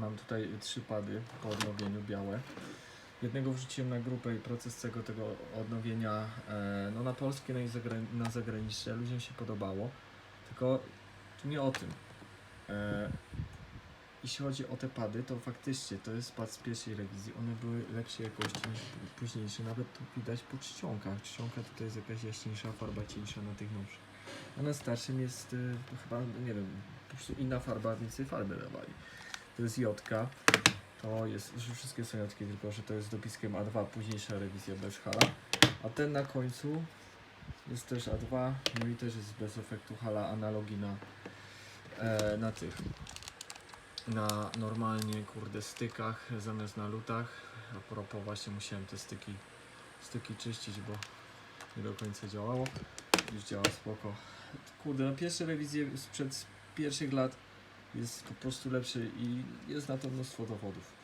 Mam tutaj trzy pady po odnowieniu białe. Jednego wrzuciłem na grupę i proces tego, tego odnowienia e, no na polskie, no i zagra- na zagraniczne ludziom się podobało. Tylko tu nie o tym. E, jeśli chodzi o te pady, to faktycznie to jest pad z pierwszej rewizji. One były lepszej jakości niż późniejsze. Nawet tu widać po czcionkach. Czcionka tutaj jest jakaś jaśniejsza, farba cieńsza na tych nowszych. A na starszym jest y, chyba, nie wiem, po prostu inna farba, więcej farby dawali. To jest Jotka. To jest, że wszystkie są Jotki, tylko że to jest z dopiskiem A2, późniejsza rewizja bez hala. A ten na końcu jest też A2, no i też jest bez efektu hala analogii na, e, na tych na normalnie kurde stykach zamiast na lutach. A propos właśnie musiałem te styki, styki czyścić, bo nie do końca działało. Już działa spoko. Kurde, na pierwsze rewizje sprzed pierwszych lat jest po prostu lepszy i jest na to mnóstwo dowodów.